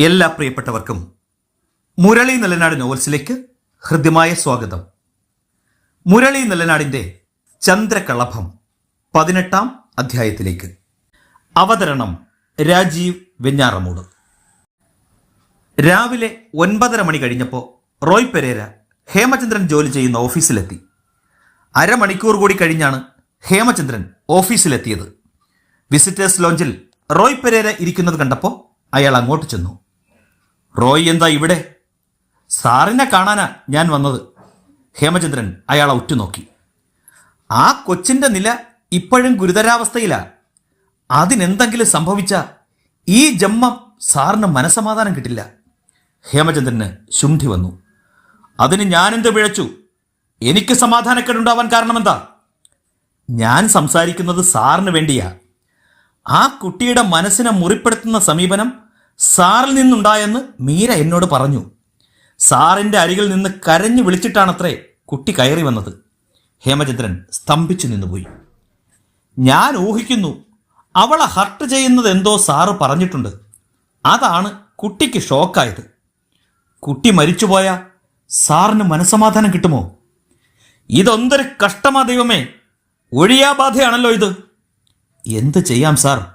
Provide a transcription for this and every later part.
എല്ലാ പ്രിയപ്പെട്ടവർക്കും മുരളി നെല്ലനാട് നോവൽസിലേക്ക് ഹൃദ്യമായ സ്വാഗതം. മുരളി നല്ലനാടിന്റെ ചന്ദ്രകളഭം പതിനെട്ടാം അധ്യായത്തിലേക്ക്. അവതരണം രാജീവ് വെഞ്ഞാറമൂട്. രാവിലെ ഒൻപതര മണി കഴിഞ്ഞപ്പോൾ റോയ് പെരേര ഹേമചന്ദ്രൻ ജോലി ചെയ്യുന്ന ഓഫീസിലെത്തി. അരമണിക്കൂർ കൂടി കഴിഞ്ഞാണ് ഹേമചന്ദ്രൻ ഓഫീസിലെത്തിയത്. വിസിറ്റേഴ്സ് ലോഞ്ചിൽ റോയ് പെരേര ഇരിക്കുന്നത് കണ്ടപ്പോൾ അയാൾ അങ്ങോട്ട് ചെന്നു. റോയ് എന്താ ഇവിടെ? സാറിനെ കാണാനാ ഞാൻ വന്നത്. ഹേമചന്ദ്രൻ അയാളെ ഉറ്റുനോക്കി. ആ കൊച്ചിന്റെ നില ഇപ്പോഴും ഗുരുതരാവസ്ഥയിലാ. അതിനെന്തെങ്കിലും സംഭവിച്ച ഈ ജന്മം സാറിന് മനസമാധാനം കിട്ടില്ല. ഹേമചന്ദ്രന് ശുണ്ഠി വന്നു. അതിന് ഞാനെന്ത് പിഴച്ചു? എനിക്ക് സമാധാനക്കേടുണ്ടാവാൻ കാരണമെന്താ? ഞാൻ സംസാരിക്കുന്നത് സാറിന് വേണ്ടിയാ. ആ കുട്ടിയുടെ മനസ്സിനെ മുറിപ്പെടുത്തുന്ന സമീപനം സാറിൽ നിന്നുണ്ടായെന്ന് മീര എന്നോട് പറഞ്ഞു. സാറിന്റെ അരികിൽ നിന്ന് കരഞ്ഞു വിളിച്ചിട്ടാണത്രേ കുട്ടി കയറി വന്നത്. ഹേമചന്ദ്രൻ സ്തംഭിച്ചു നിന്നുപോയി. ഞാൻ ഊഹിക്കുന്നു അവളെ ഹർട്ട് ചെയ്യുന്നത് എന്തോ സാറ് പറഞ്ഞിട്ടുണ്ട്. അതാണ് കുട്ടിക്ക് ഷോക്കായത്. കുട്ടി മരിച്ചുപോയ സാറിന് മനസമാധാനം കിട്ടുമോ? ഇതൊന്തൊരു കഷ്ടമാ ദൈവമേ. ഒഴിയാബാധയാണല്ലോ ഇത്. എന്ത് ചെയ്യാം സാർ?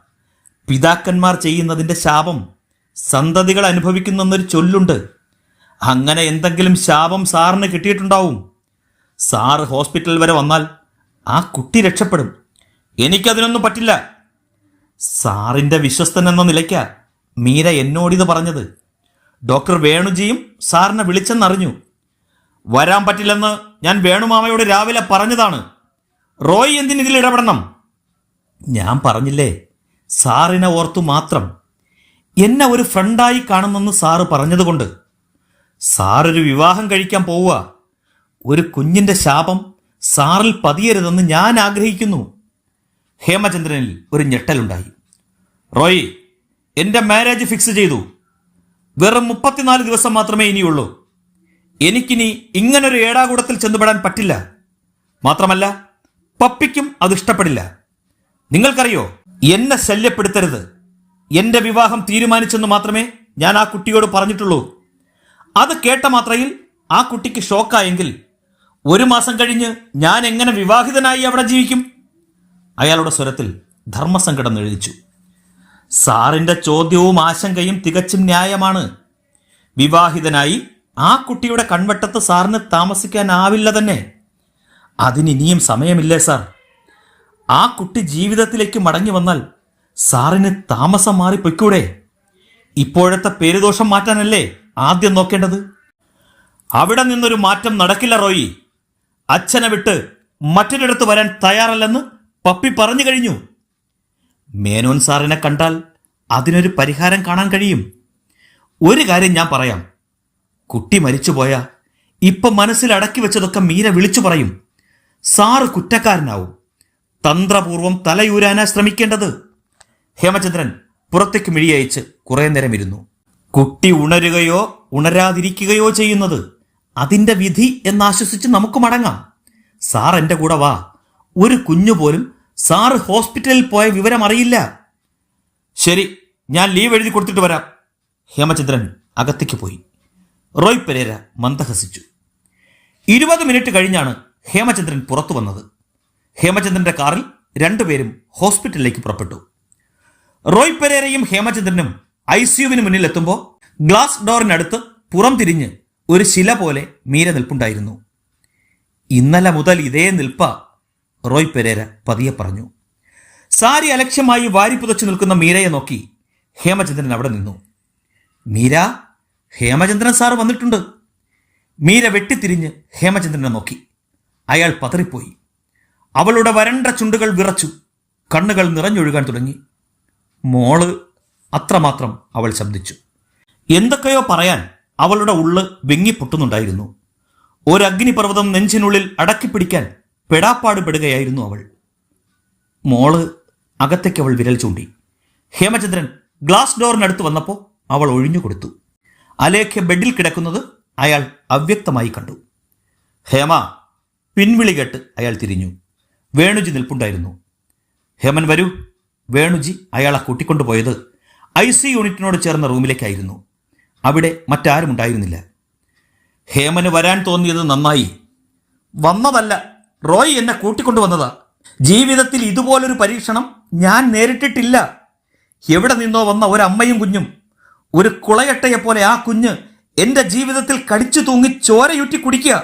പിതാക്കന്മാർ ചെയ്യുന്നതിന്റെ ശാപം സന്തതികൾ അനുഭവിക്കുന്നെന്നൊരു ചൊല്ലുണ്ട്. അങ്ങനെ എന്തെങ്കിലും ശാപം സാറിന് കിട്ടിയിട്ടുണ്ടാവും. സാറ് ഹോസ്പിറ്റൽ വരെ വന്നാൽ ആ കുട്ടി രക്ഷപ്പെടും. എനിക്കതിനൊന്നും പറ്റില്ല. സാറിന്റെ വിശ്വസ്തൻ എന്ന നിലയ്ക്ക മീര എന്നോടിത് പറഞ്ഞത്. ഡോക്ടർ വേണുജിയും സാറിനെ വിളിച്ചെന്നറിഞ്ഞു. വരാൻ പറ്റില്ലെന്ന് ഞാൻ വേണുമാമയോട് രാവിലെ പറഞ്ഞതാണ്. റോയ് എന്തിനിതിൽ ഇടപെടണം? ഞാൻ പറഞ്ഞില്ലേ സാറിനെ ഓർത്തു മാത്രം. എന്നെ ഒരു ഫ്രണ്ടായി കാണുന്നെന്ന് സാറ് പറഞ്ഞതുകൊണ്ട്. സാറൊരു വിവാഹം കഴിക്കാൻ പോവുക. ഒരു കുഞ്ഞിന്റെ ശാപം സാറിൽ പതിയരുതെന്ന് ഞാൻ ആഗ്രഹിക്കുന്നു. ഹേമചന്ദ്രനിൽ ഒരു ഞെട്ടലുണ്ടായി. റോയ് എന്റെ മാരേജ് ഫിക്സ് ചെയ്തു. വെറും മുപ്പത്തിനാല് ദിവസം മാത്രമേ ഇനിയുള്ളൂ. എനിക്കിനി ഇങ്ങനൊരു ഏടാകൂടത്തിൽ ചെന്നുപെടാൻ പറ്റില്ല. മാത്രമല്ല പപ്പിക്കും അത് ഇഷ്ടപ്പെടില്ല. നിങ്ങൾക്കറിയോ എന്നെ ശല്യപ്പെടുത്തരുത്. എന്റെ വിവാഹം തീരുമാനിച്ചെന്ന് മാത്രമേ ഞാൻ ആ കുട്ടിയോട് പറഞ്ഞിട്ടുള്ളൂ. അത് കേട്ട മാത്രയിൽ ആ കുട്ടിക്ക് ഷോക്കായെങ്കിൽ ഒരു മാസം കഴിഞ്ഞ് ഞാൻ എങ്ങനെ വിവാഹിതനായി അവിടെ ജീവിക്കും? അയാളുടെ സ്വരത്തിൽ ധർമ്മസങ്കടം എഴുതിച്ചു സാറിന്റെ ചോദ്യവും ആശങ്കയും തികച്ചും ന്യായമാണ്. വിവാഹിതനായി ആ കുട്ടിയുടെ കൺവട്ടത്ത് സാറിന് താമസിക്കാനാവില്ല തന്നെ. അതിനിനിയും സമയമില്ലേ സാർ? ആ കുട്ടി ജീവിതത്തിലേക്ക് മടങ്ങി വന്നാൽ സാറിന് താമസം മാറിപ്പോയിക്കൂടെ പൊയ്ക്കൂടെ? ഇപ്പോഴത്തെ പേരുദോഷം മാറ്റാനല്ലേ ആദ്യം നോക്കേണ്ടത്? അവിടെ നിന്നൊരു മാറ്റം നടക്കില്ല റോയി. അച്ഛനെ വിട്ട് മറ്റൊരിടത്ത് വരാൻ തയ്യാറല്ലെന്ന് പപ്പി പറഞ്ഞു കഴിഞ്ഞു. മേനോൻ സാറിനെ കണ്ടാൽ അതിനൊരു പരിഹാരം കാണാൻ കഴിയും. ഒരു കാര്യം ഞാൻ പറയാം. കുട്ടി മരിച്ചുപോയ ഇപ്പൊ മനസ്സിൽ അടക്കി വെച്ചതൊക്കെ മീര വിളിച്ചു പറയും. സാറ് കുറ്റക്കാരനാവും. തന്ത്രപൂർവം തലയൂരാനാ ശ്രമിക്കേണ്ടത്. ഹേമചന്ദ്രൻ പുറത്തേക്ക് മിഴിയയച്ച് കുറെ നേരം ഇരുന്നു. കുട്ടി ഉണരുകയോ ഉണരാതിരിക്കുകയോ ചെയ്യുന്നത് അതിന്റെ വിധി എന്നാശ്വസിച്ച് നമുക്ക് മടങ്ങാം. സാർ എന്റെ കൂടെ വാ. ഒരു കുഞ്ഞു പോലും സാറ് ഹോസ്പിറ്റലിൽ പോയ വിവരം അറിയില്ല. ശരി ഞാൻ ലീവ് എഴുതി കൊടുത്തിട്ട് വരാം. ഹേമചന്ദ്രൻ അകത്തേക്ക് പോയി. റോയ് പെരേര മന്ദഹസിച്ചു. ഇരുപത് മിനിറ്റ് കഴിഞ്ഞാണ് ഹേമചന്ദ്രൻ പുറത്തു വന്നത്. ഹേമചന്ദ്രന്റെ കാറിൽ രണ്ടുപേരും ഹോസ്പിറ്റലിലേക്ക് പുറപ്പെട്ടു. റോയ് പെരേരയും ഹേമചന്ദ്രനും ഐ സിയുവിന് മുന്നിൽ എത്തുമ്പോൾ ഗ്ലാസ് ഡോറിനടുത്ത് പുറം തിരിഞ്ഞ് ഒരു ശില പോലെ മീര നിൽപ്പുണ്ടായിരുന്നു. ഇന്നലെ മുതൽ ഇതേ നിൽപ്പ റോയ് പെരേര പതിയെ പറഞ്ഞു. സാരി അലക്ഷ്യമായി വാരി പുതച്ചു നിൽക്കുന്ന മീരയെ നോക്കി ഹേമചന്ദ്രൻ അവിടെ നിന്നു. മീര ഹേമചന്ദ്രൻ സാർ വന്നിട്ടുണ്ട്. മീര വെട്ടിത്തിരിഞ്ഞ് ഹേമചന്ദ്രനെ നോക്കി. അയാൾ പതറിപ്പോയി. അവളുടെ വരണ്ട ചുണ്ടുകൾ വിറച്ചു. കണ്ണുകൾ നിറഞ്ഞൊഴുകാൻ തുടങ്ങി. മോൾ അത്രമാത്രം അവൾ ശബ്ദിച്ചു. എന്തൊക്കെയോ പറയാൻ അവളുടെ ഉള്ള് വെങ്ങിപ്പൊട്ടുന്നുണ്ടായിരുന്നു. ഒരു അഗ്നിപർവതം നെഞ്ചിനുള്ളിൽ അടക്കിപ്പിടിക്കാൻ പെടാപ്പാട് പെടുകയായിരുന്നു അവൾ. മോൾ അകത്തേക്ക് അവൾ വിരൽ ചൂണ്ടി. ഹേമചന്ദ്രൻ ഗ്ലാസ് ഡോറിനടുത്ത് വന്നപ്പോൾ അവൾ ഒഴിഞ്ഞു കൊടുത്തു. അലേഖ്യ ബെഡിൽ കിടക്കുന്നത് അയാൾ അവ്യക്തമായി കണ്ടു. ഹേമ പിൻവിളി കേട്ട് അയാൾ തിരിഞ്ഞു. വേണുജി നിൽപ്പുണ്ടായിരുന്നു. ഹേമൻ വരൂ. വേണുജി അയാളെ കൂട്ടിക്കൊണ്ടുപോയത് ഐ സി യൂണിറ്റിനോട് ചേർന്ന റൂമിലേക്കായിരുന്നു. അവിടെ മറ്റാരും ഉണ്ടായിരുന്നില്ല. ഹേമന് വരാൻ തോന്നിയത് നന്നായി. വന്നതല്ല റോയ് എന്നെ കൂട്ടിക്കൊണ്ടുവന്നതാ. ജീവിതത്തിൽ ഇതുപോലൊരു പരീക്ഷണം ഞാൻ നേരിട്ടിട്ടില്ല. എവിടെ നിന്നോ വന്ന ഒരമ്മയും കുഞ്ഞും ഒരു കുളയട്ടയെപ്പോലെ ആ കുഞ്ഞ് എന്റെ ജീവിതത്തിൽ കടിച്ചു തൂങ്ങി ചോരയുറ്റി കുടിക്കുക.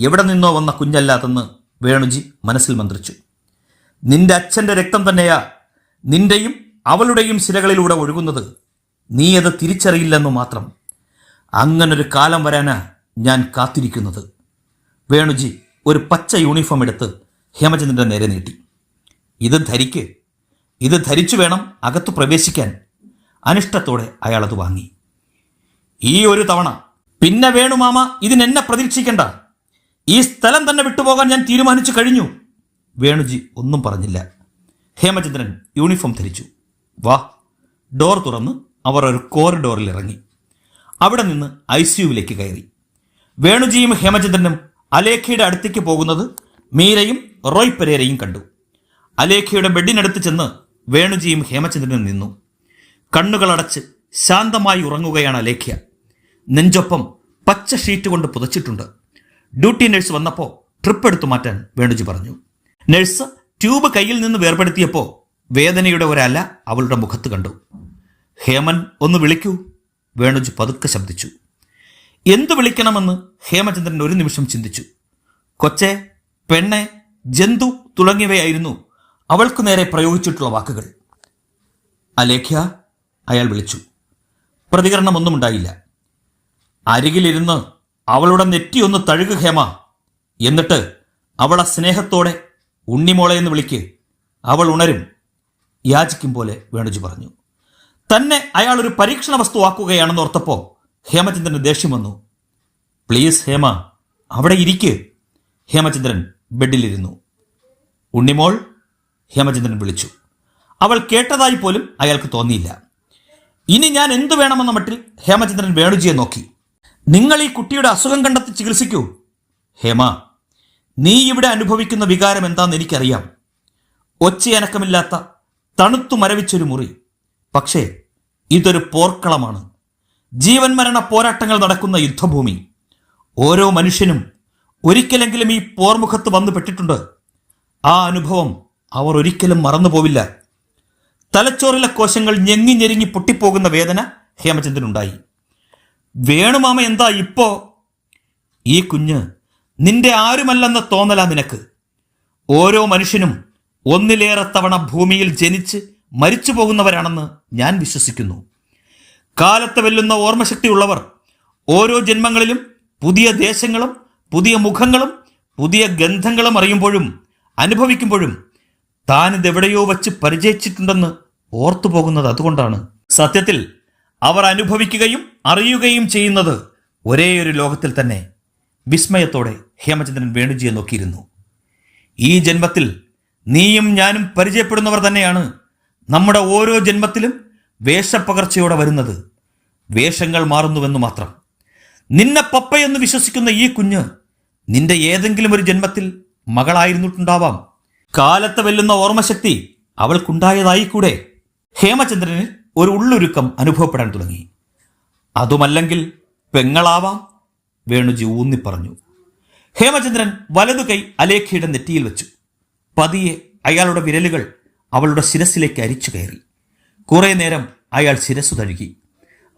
എവിടെ നിന്നോ വന്ന കുഞ്ഞല്ലാതെന്ന് വേണുജി മനസ്സിൽ മന്ത്രിച്ചു. നിന്റെ അച്ഛന്റെ രക്തം തന്നെയാ നിന്റെയും അവളുടെയും ശിലകളിലൂടെ ഒഴുകുന്നത് നീ അത് തിരിച്ചറിയില്ലെന്നു മാത്രം. അങ്ങനൊരു കാലം വരാനാ ഞാൻ കാത്തിരിക്കുന്നത്. വേണുജി ഒരു പച്ച യൂണിഫോം എടുത്ത് ഹേമചന്ദ്രന്റെ നേരെ നീട്ടി. ഇത് ധരിക്ക്. ഇത് ധരിച്ചു വേണം അകത്തു പ്രവേശിക്കാൻ. അനിഷ്ടത്തോടെ അയാളത് വാങ്ങി. ഈ ഒരു തവണ. പിന്നെ വേണു മാമ ഇതിനെന്നെ പ്രതീക്ഷിക്കണ്ട. ഈ സ്ഥലം തന്നെ വിട്ടുപോകാൻ ഞാൻ തീരുമാനിച്ചു കഴിഞ്ഞു. വേണുജി ഒന്നും പറഞ്ഞില്ല. ഹേമചന്ദ്രൻ യൂണിഫോം ധരിച്ചു. വാ. ഡോർ തുറന്ന് അവർ ഒരു കോറിഡോറിൽ ഇറങ്ങി. അവിടെ നിന്ന് ഐ സിയുവിലേക്ക് കയറി. വേണുജിയും ഹേമചന്ദ്രനും അലേഖയുടെ അടുത്തേക്ക് പോകുന്നത് മീരയും റോയ് പെരേരയും കണ്ടു. അലേഖയുടെ ബെഡിനടുത്ത് ചെന്ന് വേണുജിയും ഹേമചന്ദ്രനും നിന്നു. കണ്ണുകളടച്ച് ശാന്തമായി ഉറങ്ങുകയാണ് അലേഖ്യ. നെഞ്ചൊപ്പം പച്ച ഷീറ്റ് കൊണ്ട് പുതച്ചിട്ടുണ്ട്. ഡ്യൂട്ടി നഴ്സ് വന്നപ്പോൾ ട്രിപ്പ് എടുത്തു മാറ്റാൻ വേണുജി പറഞ്ഞു. നഴ്സ് ട്യൂബ് കയ്യിൽ നിന്ന് വേർപെടുത്തിയപ്പോൾ വേദനയുടെ ഒരല അവളുടെ മുഖത്ത് കണ്ടു. ഹേമൻ ഒന്ന് വിളിക്കൂ. വേണുജ് പതുക്കെ ശബ്ദിച്ചു. എന്തു വിളിക്കണമെന്ന്? ഹേമചന്ദ്രൻ ഒരു നിമിഷം ചിന്തിച്ചു. കൊച്ചെ പെണ്ണെ ജന്തു തുടങ്ങിയവയായിരുന്നു അവൾക്ക് നേരെ പ്രയോഗിച്ചിട്ടുള്ള വാക്കുകൾ. അലേഖ്യ അയാൾ വിളിച്ചു. പ്രതികരണമൊന്നും ഉണ്ടായില്ല അരികിലിരുന്ന് അവളുടെ നെറ്റിയൊന്ന് തഴുകു ഹേമ എന്നിട്ട് അവളെ സ്നേഹത്തോടെ ഉണ്ണിമോളെ എന്ന് വിളിക്ക്. അവൾ ഉണരും. യാചിക്കും പോലെ വേണുജി പറഞ്ഞു. തന്നെ അയാൾ ഒരു പരീക്ഷണ വസ്തു വസ്തുവാക്കുകയാണെന്ന് ഓർത്തപ്പോൾ ഹേമചന്ദ്രന് ദേഷ്യം വന്നു. പ്ലീസ് ഹേമ അവിടെ ഇരിക്ക്. ഹേമചന്ദ്രൻ ബെഡിലിരുന്നു. ഉണ്ണിമോൾ ഹേമചന്ദ്രൻ വിളിച്ചു. അവൾ കേട്ടതായി പോലും അയാൾക്ക് തോന്നിയില്ല. ഇനി ഞാൻ എന്തു വേണമെന്ന മട്ടിൽ ഹേമചന്ദ്രൻ വേണുജിയെ നോക്കി. നിങ്ങൾ ഈ കുട്ടിയുടെ അസുഖം കണ്ടെത്തി ചികിത്സിക്കൂ. ഹേമ നീ ഇവിടെ അനുഭവിക്കുന്ന വികാരം എന്താണെന്ന് എനിക്കറിയാം. ഒച്ചയനക്കമില്ലാത്ത തണുത്തു മരവിച്ചൊരു മുറി. പക്ഷേ ഇതൊരു പോർക്കളമാണ് ജീവൻ മരണ പോരാട്ടങ്ങൾ നടക്കുന്ന യുദ്ധഭൂമി. ഓരോ മനുഷ്യനും ഒരിക്കലെങ്കിലും ഈ പോർമുഖത്ത് വന്നു പെട്ടിട്ടുണ്ട്. ആ അനുഭവം അവർ ഒരിക്കലും മറന്നുപോവില്ല. തലച്ചോറിലെ കോശങ്ങൾ ഞെങ്ങി ഞെരുങ്ങി പൊട്ടിപ്പോകുന്ന വേദന ഹേമചന്ദ്രനുണ്ടായി. വേണുമാമ എന്താ ഇപ്പോ? ഈ കുഞ്ഞ് നിന്റെ ആരുമല്ലെന്ന തോന്നല നിനക്ക്. ഓരോ മനുഷ്യനും ഒന്നിലേറെ തവണ ഭൂമിയിൽ ജനിച്ച് മരിച്ചു പോകുന്നവരാണെന്ന് ഞാൻ വിശ്വസിക്കുന്നു. കാലത്ത് വെല്ലുന്ന ഓർമ്മശക്തിയുള്ളവർ ഓരോ ജന്മങ്ങളിലും പുതിയ ദേശങ്ങളും പുതിയ മുഖങ്ങളും പുതിയ ഗന്ധങ്ങളും അറിയുമ്പോഴും അനുഭവിക്കുമ്പോഴും താൻ ഇതെവിടെയോ വച്ച് പരിചയിച്ചിട്ടുണ്ടെന്ന് ഓർത്തു പോകുന്നത് അതുകൊണ്ടാണ്. സത്യത്തിൽ അവർ അനുഭവിക്കുകയും അറിയുകയും ചെയ്യുന്നത് ഒരേയൊരു ലോകത്തിൽ തന്നെ. വിസ്മയത്തോടെ ഹേമചന്ദ്രൻ വേണുജിയെ നോക്കിയിരുന്നു. ഈ ജന്മത്തിൽ നീയും ഞാനും പരിചയപ്പെടുന്നവർ തന്നെയാണ് നമ്മുടെ ഓരോ ജന്മത്തിലും വേഷപ്പകർച്ചയോടെ വരുന്നത്. വേഷങ്ങൾ മാറുന്നുവെന്ന് മാത്രം. നിന്നെ പപ്പയെന്ന് വിശ്വസിക്കുന്ന ഈ കുഞ്ഞ് നിന്റെ ഏതെങ്കിലും ഒരു ജന്മത്തിൽ മകളായിരുന്നിട്ടുണ്ടാവാം. കാലത്ത് വെല്ലുന്ന ഓർമ്മശക്തി അവൾക്കുണ്ടായതായി കൂടെ ഹേമചന്ദ്രന് ഒരു ഉള്ളൊരുക്കം അനുഭവപ്പെടാൻ തുടങ്ങി. അതുമല്ലെങ്കിൽ പെങ്ങളാവാം. വേണുജി ഊന്നിപ്പറഞ്ഞു. ഹേമചന്ദ്രൻ വലതു കൈ അലേഖയുടെ നെറ്റിയിൽ വെച്ചു. പതിയെ അയാളുടെ വിരലുകൾ അവളുടെ ശിരസിലേക്ക് അരിച്ചു കയറി. കുറെ നേരം അയാൾ ശിരസ് തഴുകി.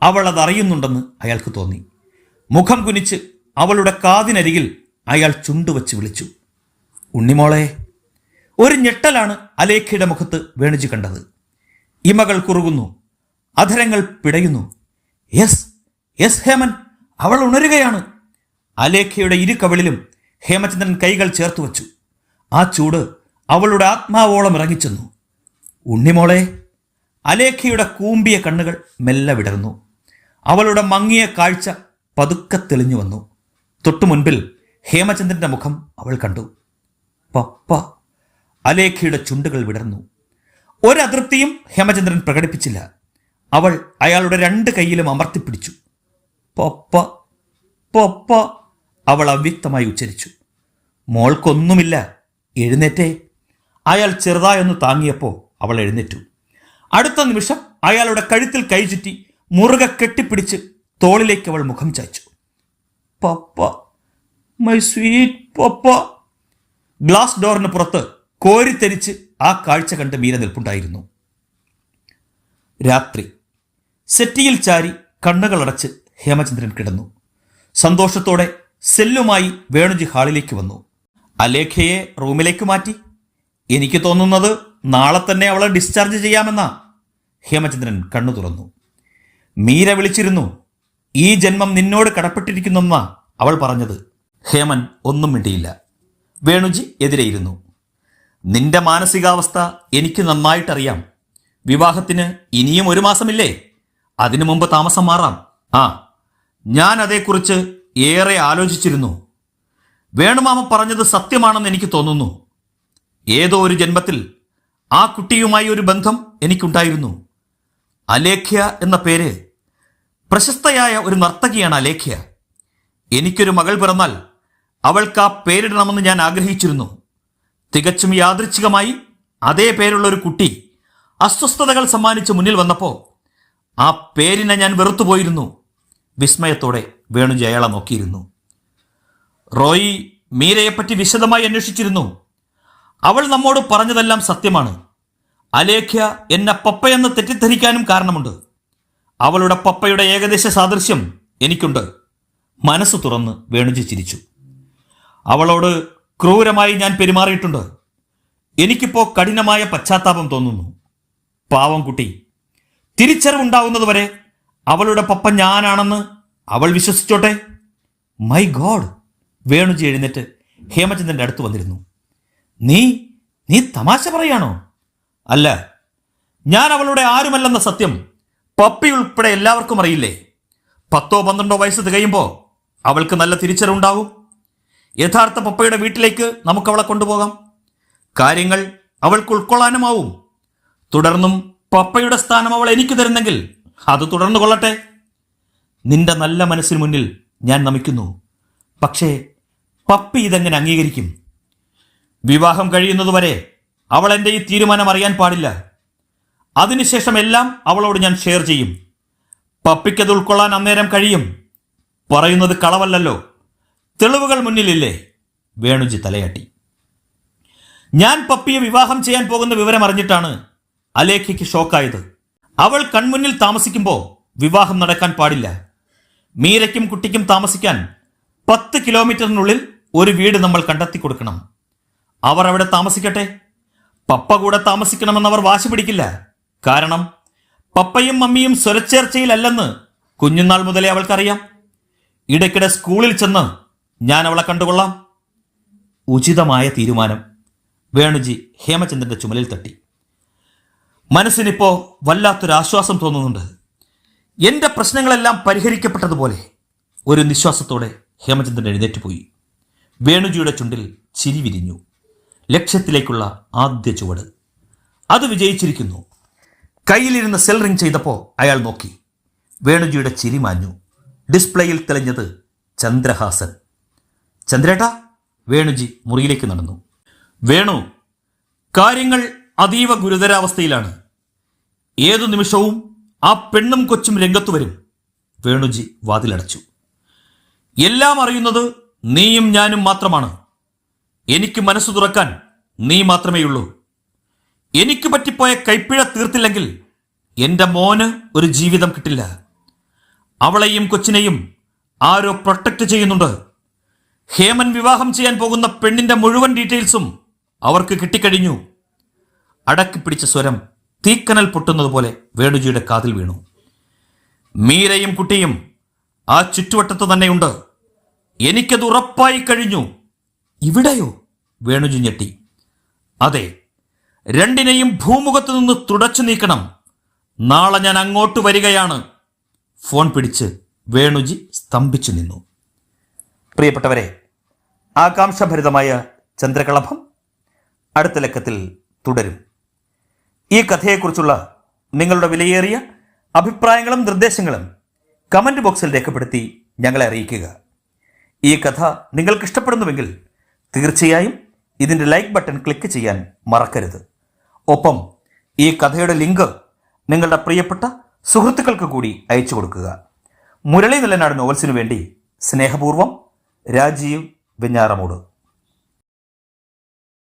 അവൾ അതറിയുന്നുണ്ടെന്ന് അയാൾക്ക് തോന്നി. മുഖം കുനിച്ച് അവളുടെ കാതിനരികിൽ അയാൾ ചുണ്ടുവച്ച് വിളിച്ചു. ഉണ്ണിമോളെ ഒരു ഞെട്ടലാണ് അലേഖയുടെ മുഖത്ത് വേണുജി കണ്ടത്. ഇമകൾ കുറുകുന്നു. അധരങ്ങൾ പിടയുന്നു. യെസ് യെസ് ഹേമൻ അവൾ ഉണരുകയാണ്. അലേഖയുടെ ഇരു കവിളിലും ഹേമചന്ദ്രൻ കൈകൾ ചേർത്ത് വച്ചു. ആ ചൂട് അവളുടെ ആത്മാവോളം ഇറങ്ങിച്ചെന്നു. ഉണ്ണിമോളെ അലേഖയുടെ കൂമ്പിയ കണ്ണുകൾ മെല്ലെ വിടർന്നു. അവളുടെ മങ്ങിയ കാഴ്ച പതുക്കെ തെളിഞ്ഞു വന്നു. തൊട്ടു മുൻപിൽ ഹേമചന്ദ്രന്റെ മുഖം അവൾ കണ്ടു. പപ്പ അലേഖയുടെ ചുണ്ടുകൾ വിടർന്നു. ഒരതൃപ്തിയും ഹേമചന്ദ്രൻ പ്രകടിപ്പിച്ചില്ല. അവൾ അയാളുടെ രണ്ട് കൈയിലും അമർത്തിപ്പിടിച്ചു. പപ്പ പപ്പ അവൾ അവ്യക്തമായി ഉച്ചരിച്ചു. മോൾക്കൊന്നുമില്ല. എഴുന്നേറ്റേ. അയാൾ ചെറുതായൊന്ന് താങ്ങിയപ്പോൾ അവൾ എഴുന്നേറ്റു. അടുത്ത നിമിഷം അയാളുടെ കഴുത്തിൽ കൈ ചുറ്റി മുറുകെ കെട്ടിപ്പിടിച്ച് തോളിലേക്ക് അവൾ മുഖം ചായച്ചു. Papa my sweet papa. Glass ഡോറിന് പുറത്ത് കോരിത്തെരിച്ച് ആ കാഴ്ച കണ്ട് മീര നിൽപ്പുണ്ടായിരുന്നു. രാത്രി. സെറ്റിയിൽ ചാരി കണ്ണുകളടച്ച് ഹേമചന്ദ്രൻ കിടന്നു. സന്തോഷത്തോടെ സെല്ലുമായി വേണുജി ഹാളിലേക്ക് വന്നു. അലേഖയെ റൂമിലേക്ക് മാറ്റി. എനിക്ക് തോന്നുന്നത് നാളെ തന്നെ അവളെ ഡിസ്ചാർജ് ചെയ്യാമെന്നാ. ഹേമചന്ദ്രൻ കണ്ണു തുറന്നു. മീര വിളിച്ചിരുന്നു. ഈ ജന്മം നിന്നോട് കടപ്പെട്ടിരിക്കുന്നെന്നാ അവൾ പറഞ്ഞത്. ഹേമൻ ഒന്നും മിണ്ടിയില്ല. വേണുജി എതിരെയിരുന്നു. നിന്റെ മാനസികാവസ്ഥ എനിക്ക് നന്നായിട്ടറിയാം. വിവാഹത്തിന് ഇനിയും ഒരു മാസമില്ലേ? അതിനു മുമ്പ് താമസം മാറാം. ആ ഞാൻ അതേക്കുറിച്ച് ഏറെ ആലോചിച്ചിരുന്നു. വേണുമാമ പറഞ്ഞത് സത്യമാണെന്ന് എനിക്ക് തോന്നുന്നു. ഏതോ ഒരു ജന്മത്തിൽ ആ കുട്ടിയുമായി ഒരു ബന്ധം എനിക്കുണ്ടായിരുന്നു. അലേഖ്യ എന്ന പേര് പ്രശസ്തയായ ഒരു നർത്തകിയാണ് അലേഖ്യ. എനിക്കൊരു മകൾ പിറന്നാൽ അവൾക്ക് ആ പേരിടണമെന്ന് ഞാൻ ആഗ്രഹിച്ചിരുന്നു. തികച്ചും യാദൃച്ഛികമായി അതേ പേരുള്ള ഒരു കുട്ടി അസ്വസ്ഥതകൾ സമ്മാനിച്ച് മുന്നിൽ വന്നപ്പോൾ ആ പേരിനെ ഞാൻ വെറുത്തുപോയിരുന്നു വിസ്മയത്തോടെ. വേണുജി ജയാള നോക്കിയിരുന്നു. റോയി മീരയെപ്പറ്റി വിശദമായി അന്വേഷിച്ചിരുന്നു. അവൾ നമ്മോട് പറഞ്ഞതെല്ലാം സത്യമാണ്. അലേഖ്യ എന്നെ പപ്പയെന്ന് തെറ്റിദ്ധരിക്കാനും കാരണമുണ്ട്. അവളുടെ പപ്പയുടെ ഏകദേശ സാദൃശ്യം എനിക്കുണ്ട്. മനസ്സ് തുറന്ന് വേണുജി ചിരിച്ചു. അവളോട് ക്രൂരമായി ഞാൻ പെരുമാറിയിട്ടുണ്ട്. എനിക്കിപ്പോൾ കഠിനമായ പശ്ചാത്താപം തോന്നുന്നു. പാവം കുട്ടി. തിരിച്ചറിവുണ്ടാവുന്നതുവരെ അവളുടെ പപ്പ ഞാനാണെന്ന് അവൾ വിശ്വസിച്ചോട്ടെ? മൈ ഗോഡ് വേണുജി എഴുന്നേറ്റ് ഹേമചന്ദ്രന്റെ അടുത്ത് വന്നിരുന്നു. നീ നീ തമാശ പറയാണോ? അല്ല ഞാൻ അവളുടെ ആരുമല്ലെന്ന സത്യം പപ്പി ഉൾപ്പെടെ എല്ലാവർക്കും അറിയില്ലേ? പത്തോ പന്ത്രണ്ടോ വയസ്സ് തികയുമ്പോൾ അവൾക്ക് നല്ല തിരിച്ചറിവുണ്ടാവും. യഥാർത്ഥ പപ്പയുടെ വീട്ടിലേക്ക് നമുക്ക് അവളെ കൊണ്ടുപോകാം. കാര്യങ്ങൾ അവൾക്ക് ഉൾക്കൊള്ളാനുമാവും. തുടർന്നും പപ്പയുടെ സ്ഥാനം അവൾ എനിക്ക് തരുന്നെങ്കിൽ അത് തുടർന്നു കൊള്ളട്ടെ നിന്റെ നല്ല മനസ്സിന് മുന്നിൽ ഞാൻ നമിക്കുന്നു. പക്ഷേ പപ്പി ഇതെങ്ങനെ അംഗീകരിക്കും? വിവാഹം കഴിയുന്നതുവരെ അവൾ എന്റെ ഈ തീരുമാനം അറിയാൻ പാടില്ല. അതിനുശേഷം എല്ലാം അവളോട് ഞാൻ ഷെയർ ചെയ്യും. പപ്പിക്കത് ഉൾക്കൊള്ളാൻ അന്നേരം കഴിയും. പറയുന്നത് കളവല്ലല്ലോ. തെളിവുകൾ മുന്നിലില്ലേ? വേണുജി തലയാട്ടി. ഞാൻ പപ്പിയെ വിവാഹം ചെയ്യാൻ പോകുന്ന വിവരം അറിഞ്ഞിട്ടാണ് അലേഖയ്ക്ക് ഷോക്കായത്. അവൾ കൺമുന്നിൽ താമസിക്കുമ്പോൾ വിവാഹം നടക്കാൻ പാടില്ല. മീരയ്ക്കും കുട്ടിക്കും താമസിക്കാൻ പത്ത് കിലോമീറ്ററിനുള്ളിൽ ഒരു വീട് നമ്മൾ കണ്ടെത്തി കൊടുക്കണം. അവർ അവിടെ താമസിക്കട്ടെ. പപ്പ കൂടെ താമസിക്കണമെന്ന് അവർ വാശി പിടിക്കില്ല. കാരണം പപ്പയും മമ്മിയും സ്വരച്ചേർച്ചയിലല്ലെന്ന് കുഞ്ഞുനാൾ മുതലേ അവൾക്കറിയാം. ഇടയ്ക്കിടെ സ്കൂളിൽ ചെന്ന് ഞാൻ അവളെ കണ്ടുകൊള്ളാം. ഉചിതമായ തീരുമാനം. വേണുജി ഹേമചന്ദ്രന്റെ ചുമലിൽ തട്ടി. മനസ്സിനിപ്പോ വല്ലാത്തൊരാശ്വാസം തോന്നുന്നുണ്ട്. എന്റെ പ്രശ്നങ്ങളെല്ലാം പരിഹരിക്കപ്പെട്ടതുപോലെ ഒരു നിശ്വാസത്തോടെ ഹേമചന്ദ്രൻ എഴുന്നേറ്റ് പോയി. വേണുജിയുടെ ചുണ്ടിൽ ചിരി വിരിഞ്ഞു. ലക്ഷ്യത്തിലേക്കുള്ള ആദ്യ ചുവട്. അത് വിജയിച്ചിരിക്കുന്നു. കയ്യിലിരുന്ന് സെൽ റിംഗ് ചെയ്തപ്പോൾ അയാൾ നോക്കി. വേണുജിയുടെ ചിരി മാഞ്ഞു. ഡിസ്പ്ലേയിൽ തെളിഞ്ഞത് ചന്ദ്രഹാസൻ. ചന്ദ്രേട്ട വേണുജി മുറിയിലേക്ക് നടന്നു. വേണു കാര്യങ്ങൾ അതീവ ഗുരുതരാവസ്ഥയിലാണ്. ഏതു നിമിഷവും ആ പെണ്ണും കൊച്ചും രംഗത്തു വരും. വേണുജി വാതിലടച്ചു. എല്ലാം അറിയുന്നത് നീയും ഞാനും മാത്രമാണ്. എനിക്ക് മനസ്സ് തുറക്കാൻ നീ മാത്രമേയുള്ളൂ എനിക്ക് പറ്റിപ്പോയ കൈപ്പിഴ തീർത്തില്ലെങ്കിൽ എന്റെ മോന് ഒരു ജീവിതം കിട്ടില്ല. അവളെയും കൊച്ചിനെയും ആരോ പ്രൊട്ടക്ട് ചെയ്യുന്നുണ്ട്. ഹേമൻ വിവാഹം ചെയ്യാൻ പോകുന്ന പെണ്ണിന്റെ മുഴുവൻ ഡീറ്റെയിൽസും അവർക്ക് കിട്ടിക്കഴിഞ്ഞു. അടക്കി പിടിച്ച സ്വരം തീക്കനൽ പൊട്ടുന്നതുപോലെ വേണുജിയുടെ കാതിൽ വീണു. മീരയും കുട്ടിയും ആ ചുറ്റുവട്ടത്ത് തന്നെയുണ്ട്. എനിക്കത് ഉറപ്പായി കഴിഞ്ഞു. ഇവിടെയോ? വേണുജി ഞെട്ടി. അതെ രണ്ടിനെയും ഭൂമുഖത്ത് നിന്ന് തുടച്ചു നീക്കണം. നാളെ ഞാൻ അങ്ങോട്ട് വരികയാണ്. ഫോൺ പിടിച്ച് വേണുജി സ്തംഭിച്ചു നിന്നു. പ്രിയപ്പെട്ടവരെ ആകാംക്ഷഭരിതമായ ചന്ദ്രകളഭം അടുത്ത ലക്കത്തിൽ തുടരും. ഈ കഥയെക്കുറിച്ചുള്ള നിങ്ങളുടെ വിലയേറിയ അഭിപ്രായങ്ങളും നിർദ്ദേശങ്ങളും കമന്റ് ബോക്സിൽ രേഖപ്പെടുത്തി ഞങ്ങളെ അറിയിക്കുക. ഈ കഥ നിങ്ങൾക്ക് ഇഷ്ടപ്പെടുന്നുവെങ്കിൽ തീർച്ചയായും ഇതിന്റെ ലൈക്ക് ബട്ടൺ ക്ലിക്ക് ചെയ്യാൻ മറക്കരുത്. ഒപ്പം ഈ കഥയുടെ ലിങ്ക് നിങ്ങളുടെ പ്രിയപ്പെട്ട സുഹൃത്തുക്കൾക്ക് കൂടി അയച്ചു കൊടുക്കുക. മുരളി നിലനാട് നോവൽസിനു വേണ്ടി സ്നേഹപൂർവം രാജീവ് വെഞ്ഞാറമൂട്.